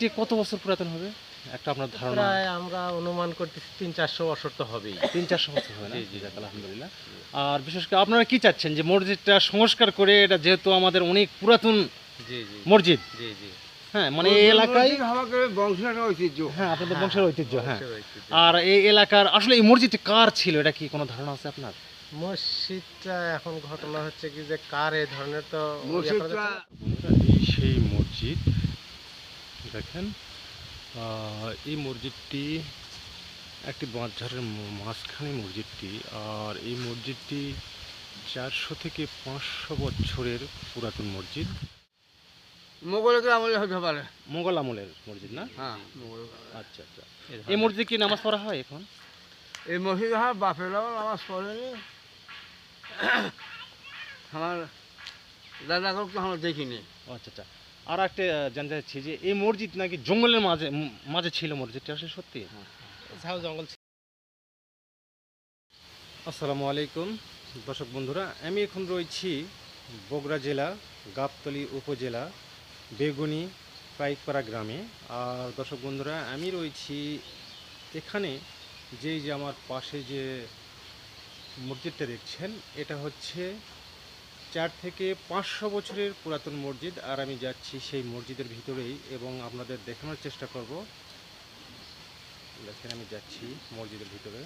মসজিদটি কত বছর পুরাতন হবে? একটা আপনার ধারণা। প্রায় আমরা অনুমান করতেছি তিন চারশো বছর তো হবেই। তিন চারশো বছর হবে জি, জি, আলহামদুলিল্লাহ। আর বিশেষ করে আপনারা কি চাচ্ছেন? যে মসজিদটা সংস্কার করে এটা যেহেতু আমাদের অনেক পুরাতন জি জি। মসজিদ। জি জি। হ্যাঁ মানে এই এলাকায় বংশের ঐতিহ্য। হ্যাঁ আপনাদের বংশের ঐতিহ্য হ্যাঁ। আর এই এলাকার আসলে এই মসজিদটি কার ছিল? এটা কি কোনো ধারণা আছে আপনার? মসজিদটা এখন ঘটনা হচ্ছে কি যে কার এই ধরনের তো ইয়ে সেই মসজিদ দেখেন এই মসজিদটি একটি বাঁধঝাড়ের মাঝখানে মসজিদটি আর এই মসজিদটি চারশো থেকে পাঁচশো বছরের পুরাতন মসজিদ। আমলে হতে পারে মোগল আমলের মসজিদ না? হ্যাঁ আচ্ছা আচ্ছা। এই মসজিদে কি নামাজ পড়া হয় এখন? এই মসজিদ বাপেরাও নামাজ পড়েনি। আমার দাদাকেও তো আমরা দেখিনি। আচ্ছা আচ্ছা। আর একটা জানতে চাচ্ছি যে এই মসজিদ নাকি জঙ্গলের মাঝে মাঝে ছিল মসজিদটা আসলে সত্যি? ঝাউ জঙ্গল আসসালামু আলাইকুম। দর্শক বন্ধুরা আমি এখন রয়েছি বগুড়া জেলা গাবতলী উপজেলা বেগুনি পাইকপাড়া গ্রামে। আর দর্শক বন্ধুরা আমি রয়েছি এখানে যেই যে আমার পাশে যে মসজিদটা দেখছেন এটা হচ্ছে চার থেকে পাঁচশো বছরের পুরাতন মসজিদ। আর আমি যাচ্ছি সেই মসজিদের ভিতরেই এবং আপনাদের দেখানোর চেষ্টা করব। দেখেন, আমি যাচ্ছি মসজিদের ভিতরে।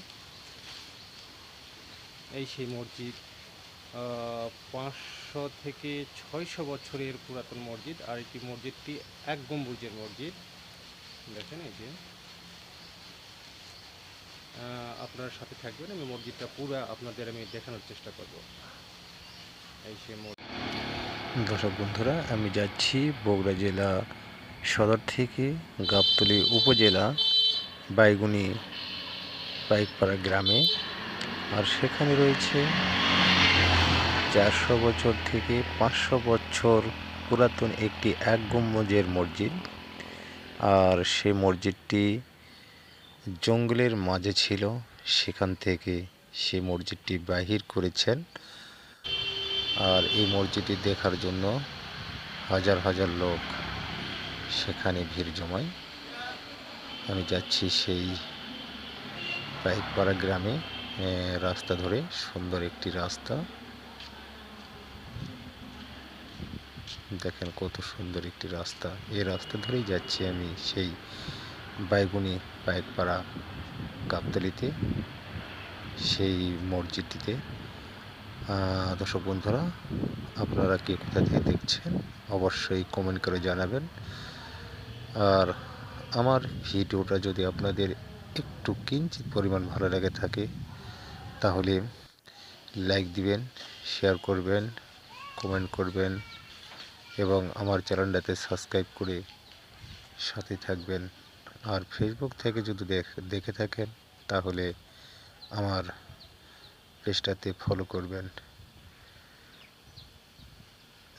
এই সেই মসজিদ পাঁচশো থেকে ছয়শো বছরের পুরাতন মসজিদ। আর এটি মসজিদটি এক গম্বুজের মসজিদ। দেখেন এই যে। আপনার সাথে থাকবেন। আমি মসজিদটা পুরো আপনাদের আমি দেখানোর চেষ্টা করব। দর্শক বন্ধুরা, আমি যাচ্ছি বগুড়া জেলা সদর থেকে গাবতলী উপজেলা বাইগুনি পাইকপাড়া গ্রামে। আর সেখানে রয়েছে চারশো বছর থেকে পাঁচশো বছর পুরাতন একটি এক গম্বুজের মসজিদ। আর সেই মসজিদটি জঙ্গলের মাঝে ছিল, সেখান থেকে সেই মসজিদটি বাহির করেছেন আর এই মসজিদটি দেখার জন্য হাজার হাজার লোক সেখানে ভিড় জমায়। আমি যাচ্ছি সেই পাইকপাড়া গ্রামে রাস্তা ধরে সুন্দর একটি রাস্তা। দেখেন কত সুন্দর একটি রাস্তা। এই রাস্তা ধরেই যাচ্ছি আমি সেই বাইগুনি পাইকপাড়া গাবতলিতে সেই মসজিদটিতে। দর্শক বন্ধুরা, আপনারা কে কোথা থেকে দেখছেন, অবশ্যই কমেন্ট করে জানাবেন। আর আমার ভিডিওটা যদি আপনাদের একটু কিঞ্চিত পরিমাণ ভালো লেগে থাকে, তাহলে লাইক দিবেন শেয়ার করবেন কমেন্ট করবেন, এবং আমার চ্যানেলটাতে সাবস্ক্রাইব করে সাথে থাকবেন। আর ফেসবুক থেকে যদি দেখ- দেখে থাকেন, তাহলে আমার পেজটাতে ফলো করবেন।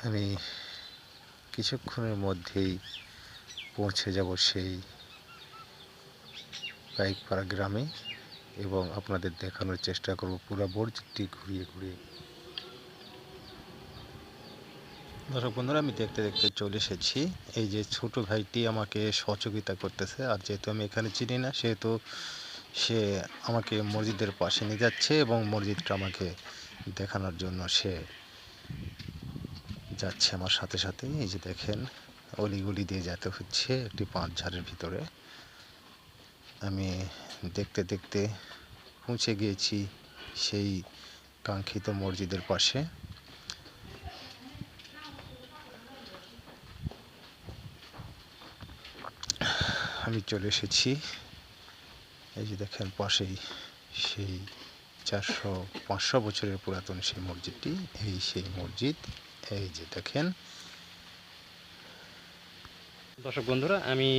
আমি কিছুক্ষণের মধ্যেই পৌঁছে যাব সেই বাইকপাড়া গ্রামে এবং আপনাদের দেখানোর চেষ্টা করব পুরো মসজিদটি ঘুরিয়ে ঘুরিয়ে। দর্শক বন্ধুরা, আমি দেখতে দেখতে চলে এসেছি। এই যে ছোট ভাইটি আমাকে সহযোগিতা করতেছে, আর যেহেতু আমি এখানে চিনি না, সেহেতু সে আমাকে মসজিদের পাশে নিয়ে যাচ্ছে এবং মসজিদটা আমাকে দেখানোর জন্য সে যাচ্ছে আমার সাথে সাথে। এই যে দেখেন, অলিগলি দিয়ে যেতে হচ্ছে একটি পাঁচ ঝাড়ের ভিতরে। আমি দেখতে দেখতে পৌঁছে গিয়েছি সেই কাঙ্ক্ষিত মসজিদের পাশে। আমি চলে এসেছি। এই যে দেখেন পাশেই সেই চারশো, পাঁচশো বছরের পুরাতন সেই মসজিদটি, এই সেই মসজিদ, এই যে দেখেন। দর্শক বন্ধুরা, আমি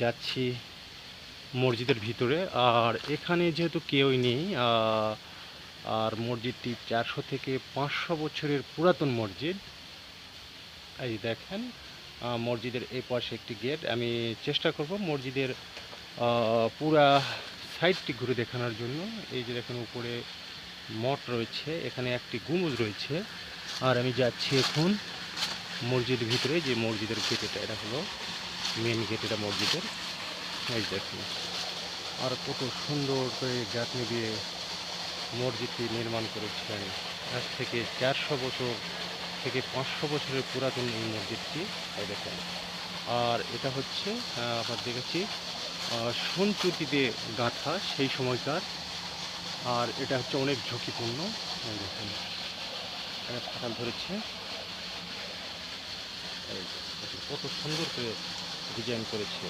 যাচ্ছি মসজিদের ভিতরে, আর এখানে যেহেতু কেউই নেই আর মসজিদটি চারশো থেকে পাঁচশো বছরের পুরাতন মসজিদ। এই দেখেন মসজিদের এই পাশে একটি গেট। আমি চেষ্টা করব মসজিদের পুরা সাইডটি ঘুরে দেখানোর জন্য এই যে দেখেন উপরে মঠ রয়েছে, এখানে একটি গুমুজ রয়েছে। আর আমি যাচ্ছি এখন মসজিদের ভিতরে, যে মসজিদের গেট এটা এটা হলো মেন গেট এটা মসজিদের। এই দেখুন, আর কত সুন্দর করে গাঁথনি দিয়ে মসজিদটি নির্মাণ করেছেন। আজ থেকে চারশো বছর থেকে পাঁচশো বছরের পুরাতন এই মসজিদটি, এই দেখেন। আর এটা হচ্ছে আমরা দেখেছি সোনচুটিতে গাঁথা সেই সময়কার। আর এটা হচ্ছে অনেক ঝুঁকিপূর্ণ। দেখেন ফাটাল ধরেছে। কত সুন্দর করে ডিজাইন করেছে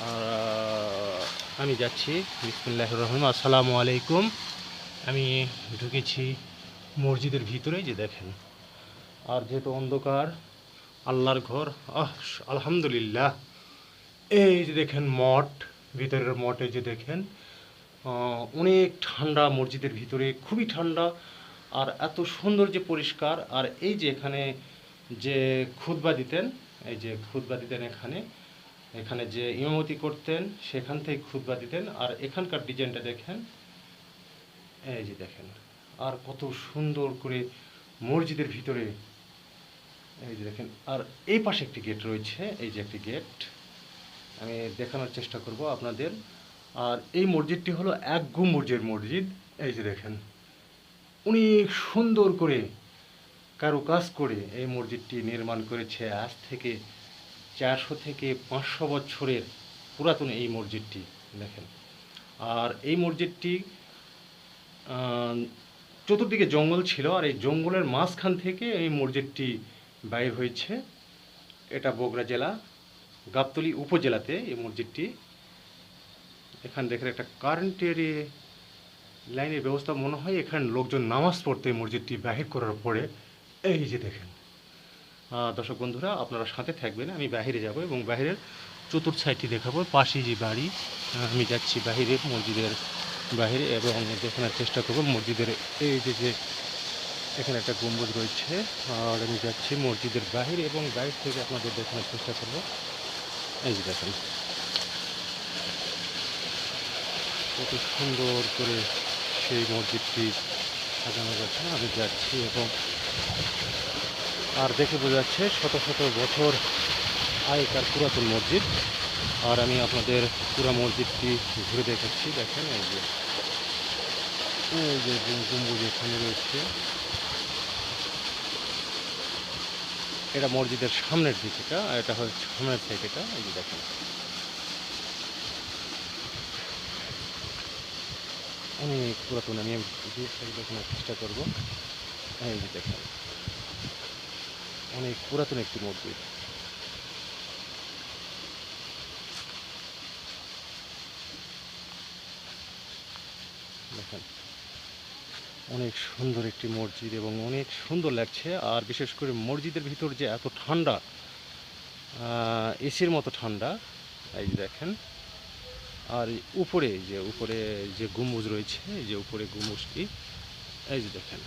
আর আমি যাচ্ছি। বিসমুল্লাহ রহমান। আসসালামু আলাইকুম। আমি ঢুকেছি মসজিদের ভিতরে যে দেখেন। আর যেহেতু অন্ধকার, আল্লাহর ঘর, আহ, আলহামদুলিল্লাহ। এই যে দেখেন মঠ, ভিতরের মঠে যে দেখেন অনেক ঠান্ডা মসজিদের ভিতরে, খুবই ঠান্ডা আর এত সুন্দর যে পরিষ্কার। আর এই যে এখানে যে খুতবা দিতেন, এই যে খুতবা দিতেন এখানে এখানে যে ইমামতি করতেন, সেখান থেকে খুতবা দিতেন। আর এখানকার ডিজাইনটা দেখেন, এই যে দেখেন, আর কত সুন্দর করে মসজিদের ভিতরে, এই যে দেখেন, আর এই পাশে একটি গেট রয়েছে, এই যে একটি গেট। আমি দেখানোর চেষ্টা করব আপনাদের। আর এই মসজিদটি হলো এক গম্বুজের মসজিদ। এই যে দেখেন, অনেক সুন্দর করে কারুকাজ করে এই মসজিদটি নির্মাণ করেছে। আজ থেকে চারশো থেকে পাঁচশো বছরের পুরাতন এই মসজিদটি, দেখেন। আর এই মসজিদটি চতুর্দিকে জঙ্গল ছিল, আর এই জঙ্গলের মাঝখান থেকে এই মসজিদটি বাইর হয়েছে। এটা বগুড়া জেলা। গাবতলী উপজেলাতে এই মসজিদটি। এখান দেখেন একটা কারেন্টের লাইনের ব্যবস্থা মনে হয়, এখানে লোকজন নামাজ পড়তে এই মসজিদটি বাহির করার পরে এই যে দেখেন। দর্শক বন্ধুরা, আপনারা সাথে থাকবেন, আমি বাইরে যাব এবং বাইরের চতুর্থ সাইডটি দেখাবো। পাশেই যে বাড়ি আমি যাচ্ছি বাইরে মসজিদের বাইরে এবং দেখানোর চেষ্টা করব মসজিদের এই যে যে এখানে একটা গম্বুজ রয়েছে, আর আমি যাচ্ছি মসজিদের বাহিরে এবং বাইরে থেকে আপনাদের দেখানোর চেষ্টা করব। এই দেখেন। কত সুন্দর করে সেই মসজিদটি সাজানো গেছে। আমি যাচ্ছি এবং আর দেখে বোঝা যাচ্ছে শত শত বছর আগেকার পুরাতন মসজিদ। আর আমি আপনাদের পুরো মসজিদটি ঘুরে দেখাচ্ছি। দেখেন এই যে এই যে গম- গম্বুজ এখানে রয়েছে। এটা মসজিদের সামনের দিক এটা আর এটা হচ্ছে সামনের সাইড এটা এই যে দেখেন। অনেক পুরাতন, আমি দেখানোর চেষ্টা করব। এই যে দেখেন, অনেক পুরাতন একটি মসজিদ। দেখেন। অনেক সুন্দর একটি মসজিদ এবং অনেক সুন্দর লাগছে। আর বিশেষ করে মসজিদের ভিতর যে এত ঠান্ডা এসির মতো ঠান্ডা, এই দেখেন। আর উপরে যে উপরে যে গম্বুজ রয়েছে, এই যে উপরে গম্বুজটি, এই যে দেখেন।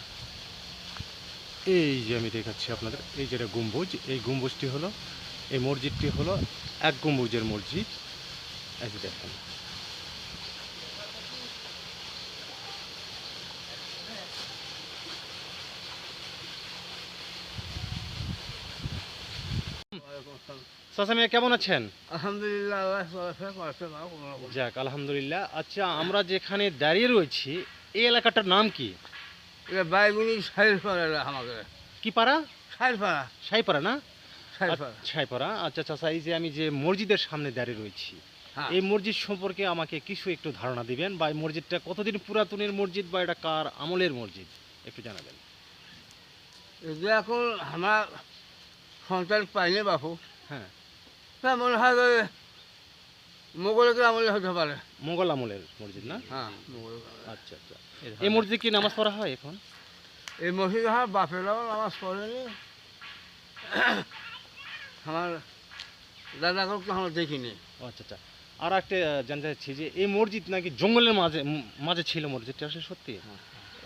এই যে আমি দেখাচ্ছি আপনাদের, এই যেটা গম্বুজ, এই গম্বুজটি হলো, এই মসজিদটি হলো এক গম্বুজের মসজিদ। এই যে দেখেন। কেমন আছেন? আলহামদুলিল্লাহ। যাক আলহামদুলিল্লাহ। আচ্ছা আমরা যেখানে দাঁড়িয়ে রয়েছি এই এলাকাটার নাম কি? বাইগুনি পাড়া? সাইপাড়া না? আচ্ছা চাচা এই যে আমি যে মসজিদের সামনে দাঁড়িয়ে রয়েছি হ্যাঁ। এই মসজিদ সম্পর্কে আমাকে কিছু একটু ধারণা দিবেন বা মসজিদটা কতদিন পুরাতনের মসজিদ বা এটা কার আমলের মসজিদ? একটু জানাবেন। এখন আমার সন্তান পাইনি বাপু। হ্যাঁ। তা মনে হয় যে মোগলকে আমলে হতে পারে। মোগল আমলের মসজিদ না? হ্যাঁ। মোগল আচ্ছা আচ্ছা। এই মসজিদে কি নামাজ পড়া হয় এখন? এই মসজিদ আমার বাপেরাও নামাজ পড়েনি। আমার দাদাকেও তো আমরা দেখিনি। আচ্ছা আচ্ছা। আর একটা জানতে চাচ্ছি যে এই মসজিদ নাকি জঙ্গলের মাঝে মাঝে ছিল মসজিদটা আসলে সত্যি?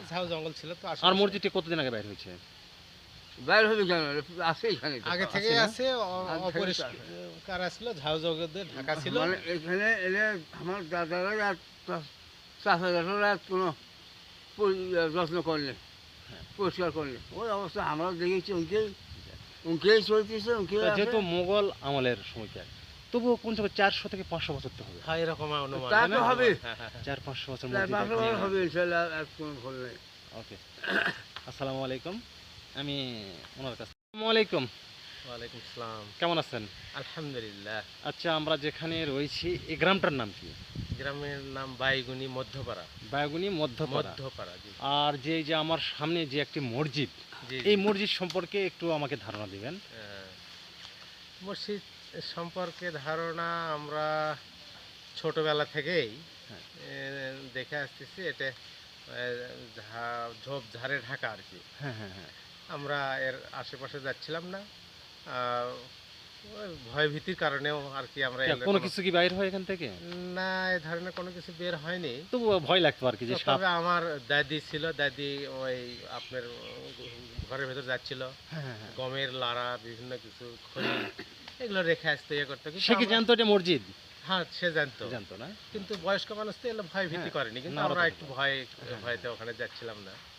ঝাউ জঙ্গল ছিল তো আর মসজিদটি কতদিন আগে বাইর হয়েছে? বাইরে হবে কেন আছে এখানে আগে থেকে আছে অপরিষ্কার। ঝাউ দিয়ে ঢাকা ছিল। মানে এখানে এলে আমার দাদারা আর চাষা দাদারা কোনো যত্ন করলে পরিষ্কার করলে। ওই অবস্থা আমরা দেখেছি চলতেছে যেহেতু মোগল আমলের সময়কার তবুও কোন সময় চারশো থেকে পাঁচশো বছর তো হবে। হ্যাঁ এরকম অনুমান। তা তো হবে। চার পাঁচশো বছর চার পাঁচশো বছর হবে। ইনশাল্লাহ আর কোনো ভুল নেই। ওকে। আসসালামু আলাইকুম। আমি ওনার কাছে আসসালামু আলাইকুম। ওয়ালাইকুম আসসালাম কেমন আছেন? আলহামদুলিল্লাহ। আচ্ছা আমরা যেখানে রয়েছি এই গ্রামটার নাম কি? গ্রামের নাম বাইগুনি মধ্যপাড়া। বায়গুনি মধ্যপাড়া। মধ্যপাড়া জি। আর যে যে আমার সামনে যে একটি মসজিদ এই মসজিদ সম্পর্কে একটু আমাকে ধারণা দিবেন। মসজিদ সম্পর্কে ধারণা আমরা ছোটবেলা থেকেই হ্যাঁ। দেখে আসতেছি। এটা ঝোপঝাড়ে ঢাকা আর কি। হ্যাঁ হ্যাঁ হ্যাঁ। আমরা এর আশেপাশে যাচ্ছিলাম না। ভয় ভীতির কারণেও আর কি আমরা কোনো কিছু কি বাইর হয় এখান থেকে? না এই ধরনের কোনো কিছু বের হয়নি। তবু ভয় লাগতো আর কি যে তবে আমার দাদি ছিল দাদি ওই আপনার ঘরের ভেতর যাচ্ছিল। হ্যাঁ হ্যাঁ, হ্যাঁ। গমের লাড়া বিভিন্ন কিছু খড়ি এগুলো রেখে আসতে ইয়ে করতো। সে কি জানতো এটা মসজিদ? হ্যাঁ সে জানতো। জানতো না? কিন্তু বয়স্ক মানুষ তো এগুলো ভয় ভীতি করেনি। কিন্তু আমরা একটু ভয় ভয়তে ওখানে যাচ্ছিলাম না। তো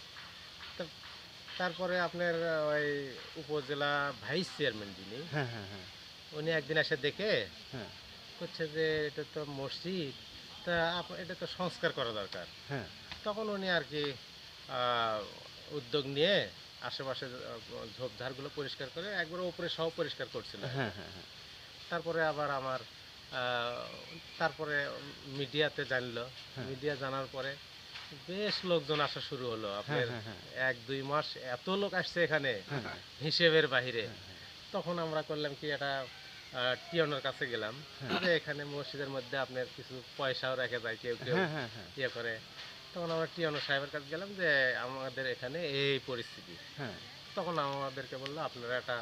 তারপরে আপনার ওই উপজেলা ভাইস চেয়ারম্যান যিনি হ্যাঁ হ্যাঁ হ্যাঁ। উনি একদিন এসে দেখে হ্যাঁ। হচ্ছে যে এটা তো মসজিদ তা এটা তো সংস্কার করা দরকার। হ্যাঁ। তখন উনি আর কি উদ্যোগ নিয়ে আশেপাশে ঝোপঝাড়গুলো পরিষ্কার করে একবার উপরে সহ পরিষ্কার করছিল। হ্যাঁ হ্যাঁ হ্যাঁ। তারপরে আবার আমার তারপরে মিডিয়াতে জানলো। হ্যাঁ। মিডিয়া জানার পরে বেশ লোকজন আসা শুরু হলো। হ্যাঁ আপনার হ্যাঁ হ্যাঁ। এক দুই মাস এত লোক আসছে এখানে হিসেবের বাহিরে। তখন আমরা করলাম কি এটা টিয়নের কাছে গেলাম। যে এখানে মসজিদের মধ্যে আপনার কিছু পয়সাও রেখে যায় কেউ কেউ ইয়ে করে। তখন আমরা টিয়নো সাহেবের কাছে গেলাম যে আমাদের এখানে এই পরিস্থিতি। তখন আমাদেরকে বলল আপনারা একটা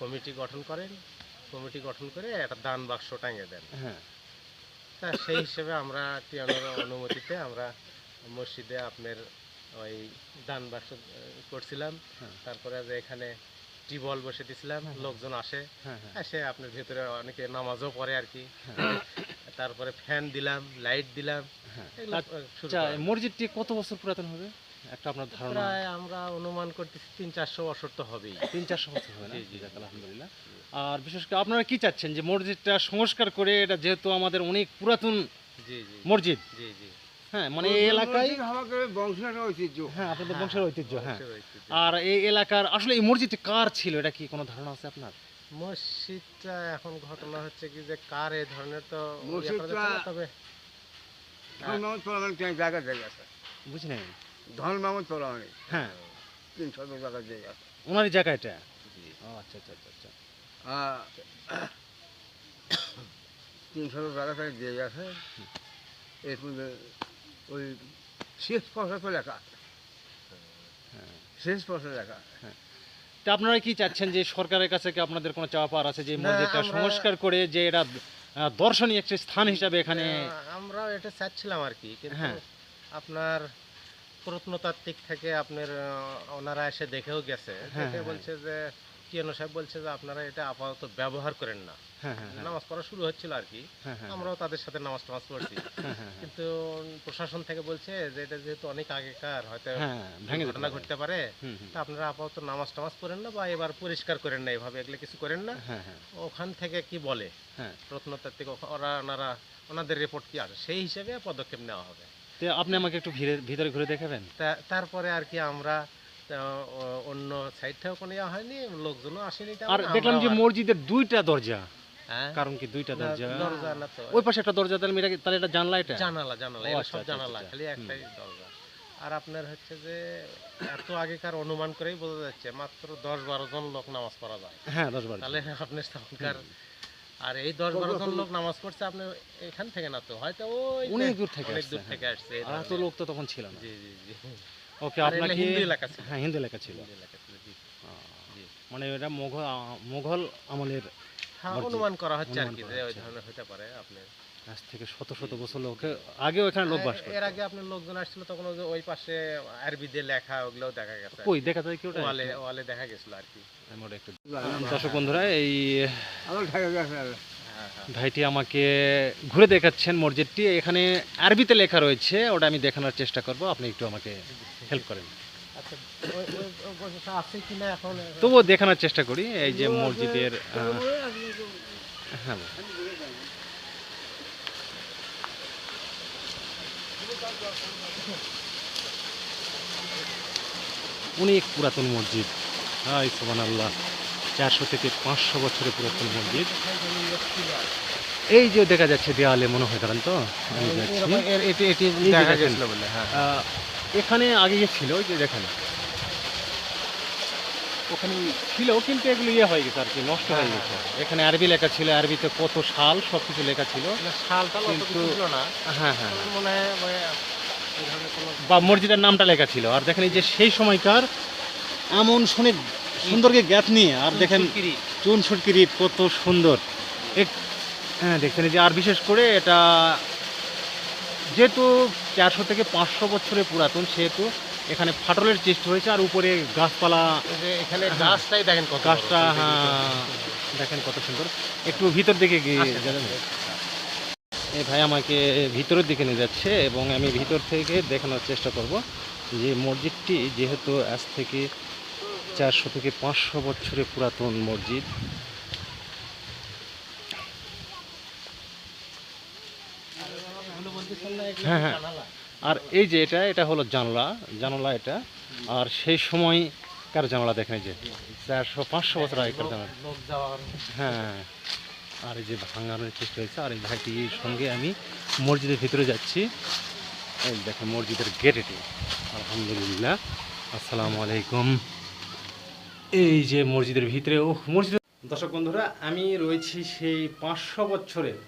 কমিটি গঠন করেন। কমিটি গঠন করে একটা দান বাক্স টাঙিয়ে দেন। হ্যাঁ। তা সেই হিসেবে আমরা টিয়ানোর অনুমতিতে আমরা মসজিদে আপনার ওই দান বাক্স করছিলাম। হ্যাঁ। তারপরে যে এখানে টিবল বসে দিছিলাম হ্যাঁ, হ্যাঁ। লোকজন আসে। এসে আপনার ভেতরে অনেকে নামাজও পড়ে আর কি। তারপরে ফ্যান দিলাম লাইট দিলাম। আচ্ছা মসজিদটি কত বছর পুরাতন হবে? একটা আপনার ধারণা। আমরা অনুমান করতেছি তিন চারশো বছর তো হবেই। তিন চারশো বছর হবে জি, জি, জি। আলহামদুলিল্লাহ। আর বিশেষ করে আপনারা কি চাচ্ছেন? যে মসজিদটা সংস্কার করে এটা যেহেতু আমাদের অনেক পুরাতন জি জি। মসজিদ। জি জি। হ্যাঁ মানে এই এলাকায় বংশের ঐতিহ্য। হ্যাঁ আপনাদের বংশের ঐতিহ্য হ্যাঁ। আর এই এলাকার আসলে এই মসজিদটি কার ছিল? এটা কি কোনো ধারণা আছে আপনার? মসজিদটা এখন ঘটনা হচ্ছে কি যে কার এই ধরনের তো মসজিদটা- তবে। ধন মামদ পোলামেন জায়গা জায়গা আছে। বুঝি নাই। ধন মামদ হ্যাঁ। তিন শত টাকা জায়গা ওনারই জায়গা এটা? আচ্ছা আচ্ছা আচ্ছা আচ্ছা। তিন শত টাকা জায়গা আছে। এরপর ওই শেষ তো লেখা। শেষ পয়সা লেখা। তা আপনারা কি চাচ্ছেন যে সরকারের কাছে কি আপনাদের কোনো চাওয়া পাওয়ার আছে যে মসজিদটা সংস্কার করে যে এটা দর্শনীয় একটি স্থান হিসাবে এখানে আহ, আমরাও এটা চাচ্ছিলাম আর কি কিন্তু হ্যাঁ। আপনার প্রত্নতাত্ত্বিক থেকে আপনার ওনারা এসে দেখেও গেছে। হ্যাঁ, হ্যাঁ, বলছে যে কিয়ানো সাহেব বলছে যে আপনারা এটা আপাতত ব্যবহার করেন না। নামাজ পড়া শুরু হচ্ছিল আর কি হ্যাঁ হ্যাঁ। আমরাও তাদের সাথে নামাজ টামাজ পড়ছি। হ্যাঁ, হ্যাঁ, কিন্তু প্রশাসন থেকে বলছে যে এটা যেহেতু অনেক আগেকার হয়তো হ্যাঁ ঘটনা ঘটতে পারে তা আপনারা আপাতত নামাজ টামাজ পড়েন না বা এবার পরিষ্কার করেন না এভাবে এগুলো কিছু করেন না। হ্যাঁ হ্যাঁ। ওখান থেকে কি বলে? হ্যাঁ। প্রত্নতাত্ত্বিক ওরা ওনারা ওনাদের রিপোর্ট কি আসে? সেই হিসেবে পদক্ষেপ নেওয়া হবে। আপনি আমাকে একটু ভিতরে ঘুরে দেখাবেন? তারপরে আর কি আমরা অন্য সাইড থেকেও কোনো ইয়ে হয়নি লোকজনও আসেনি আর দেখলাম যে মসজিদের দুইটা দরজা। হ্যাঁ? কারণ কি দুইটা দরজা? ওই পাশে একটা দরজা তাহলে এটা তাহলে এটা জানলা এটা? জানালা জানালা এগুলো আচ্ছা, সব আচ্ছা, জানালা আচ্ছা। খালি একটাই দরজা। আর আপনার হচ্ছে যে এত আগেকার অনুমান করেই বোঝা যাচ্ছে মাত্র দশ বারো জন লোক নামাজ পড়া যায়। হ্যাঁ দশ বার তাহলে আপনি তখনকার আর এই দশ বারো জন লোক নামাজ পড়ছে আপনি এখান থেকে না তো হয়তো ওই অনেক দূর থেকে অনেক দূর হ্যাঁ। থেকে আসছে আর এত লোক তো তখন ছিল না। জি জি জি। ওকে এগুলো আপনাকে হিন্দু এলাকা ছিল। হ্যাঁ হিন্দু এলাকা ছিল। মানে এটা মোঘল মোঘল আমলের হ্যাঁ। অনুমান করা হচ্ছে আর কি যে ওই ধরনের হতে পারে আপনি আজ থেকে শত শত বছর লোকে আগেও এখানে লোক বাসের আগে আপনার লোকজন আসছিল তখন ওই পাশে আরবি লেখা ওগুলোও দেখা গেছে কই দেখা যায় কি ওটা? ওয়ালে ওয়ালে দেখা গেছিল আর কি। আমি একটু দর্শক বন্ধুরা এই আমার ঢাকা গেছে হ্যাঁ হ্যাঁ। ভাইটি আমাকে ঘুরে দেখাচ্ছেন মসজিদটি। এখানে আরবিতে লেখা রয়েছে ওটা আমি দেখানোর চেষ্টা করব। আপনি একটু আমাকে হেল্প করেন। তবুও দেখানোর চেষ্টা করি এই যে মসজিদের হ্যাঁ। অনেক পুরাতন মসজিদ। হাই সোমান আল্লাহ চারশো থেকে পাঁচশো বছরের পুরাতন মসজিদ। এই যে দেখা যাচ্ছে দেওয়ালে মনে হয় দাঁড়ান তো হ্যাঁ। এখানে আগে ছিল ওই যে দেখেন। ওখানে ছিল কিন্তু এগুলো ইয়ে হয়ে গেছে আর কি নষ্ট হয়ে গেছে। এখানে আরবি লেখা ছিল আরবিতে কত সাল সব কিছু লেখা ছিল। শাল কিছু কিন্তু- ছিল না। হ্যাঁ হ্যাঁ আমার মনে হয় বা মসজিদের নামটা লেখা ছিল। আর দেখেন এই যে সেই সময়কার এমন শুনে সুন্দরকে গ্যাপ নিয়ে আর দেখেন। চুন সুটকিরি কত সুন্দর। এক- হ্যাঁ দেখছেন যে আর বিশেষ করে এটা যেহেতু চারশো থেকে পাঁচশো বছরের পুরাতন সেহেতু এখানে ফাটলের চেষ্টা হয়েছে আর উপরে গাছপালা। এখানে গাছটাই দেখেন কত গাছটা হ্যাঁ দেখেন। কত সুন্দর। একটু ভিতর দিকে গিয়ে আচ্ছা, যাবেন। এই ভাই আমাকে ভিতরের দিকে নিয়ে যাচ্ছে এবং আমি ভিতর থেকে দেখানোর চেষ্টা করব যে মসজিদটি যেহেতু আজ থেকে চারশো থেকে পাঁচশো বছরের পুরাতন মসজিদ। হ্যাঁ, হ্যাঁ। আর এই যে এটা এটা হলো জানলা জানলা এটা। আর সেই সময় কার জানলা দেখেন যে? চারশো, পাঁচশো বছর আগেকার জানলা। হ্যাঁ। আর এই যে ভাঙানোর চেষ্টা হয়েছে। আর এই ভাইটির সঙ্গে আমি মসজিদের ভিতরে যাচ্ছি। এই দেখেন মসজিদের গেট এটি। আলহামদুলিল্লাহ। আসসালামু আলাইকুম। এই যে মসজিদের ভিতরে ও মসজিদ দর্শক বন্ধুরা, আমি রয়েছি সেই পাঁচশো বছরের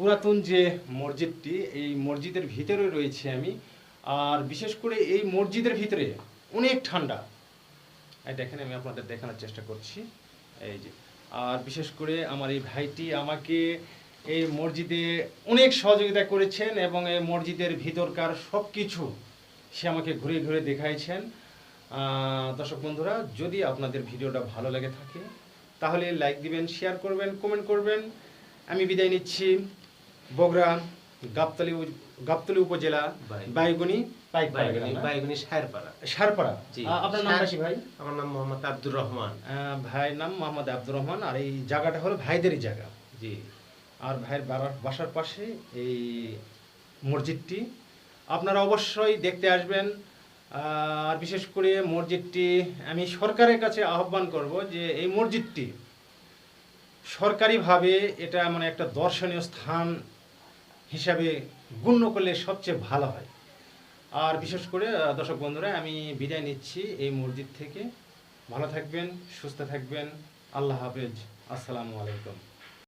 পুরাতন যে মসজিদটি, এই মসজিদের ভিতরে রয়েছে আমি। আর বিশেষ করে এই মসজিদের ভিতরে অনেক ঠান্ডা। এই দেখেন, আমি আপনাদের দেখানোর চেষ্টা করছি। এই যে, আর বিশেষ করে আমার এই ভাইটি আমাকে এই মসজিদে অনেক সহযোগিতা করেছেন এবং এই মসজিদের ভিতরকার সব কিছু সে আমাকে ঘুরে ঘুরে দেখাইছেন। দর্শক বন্ধুরা, যদি আপনাদের ভিডিওটা ভালো লেগে থাকে, তাহলে লাইক দিবেন, শেয়ার করবেন, কমেন্ট করবেন। আমি বিদায় নিচ্ছি। বগুড়া গাবতলি গাবতলি উপজেলা বাইগুনি। বাইগুনি পাইকপাড়া বাইগুনি গ্রাম, না? বাইগুনি সাহেরপাড়া সারপাড়া আপনার নামটা কি ভাই? আমার নাম মোহাম্মদ আব্দুর রহমান। আহ, নাম মোহাম্মদ আব্দুর রহমান আর এই জায়গাটা হলো ভাইদেরই জায়গা। জি। আর ভাইয়ের বাসার পাশে এই মসজিদটি। আপনারা অবশ্যই দেখতে আসবেন। আহ, আর বিশেষ করে মসজিদটি আমি সরকারের কাছে আহ্বান করব যে এই মসজিদটি সরকারিভাবে এটা মানে একটা দর্শনীয় স্থান হিসাবে গণ্য করলে সবচেয়ে ভালো হয়। আর বিশেষ করে দর্শক বন্ধুরা, আমি বিদায় নিচ্ছি এই মসজিদ থেকে। ভালো থাকবেন, সুস্থ থাকবেন। আল্লাহ হাফেজ। আসসালামু আলাইকুম।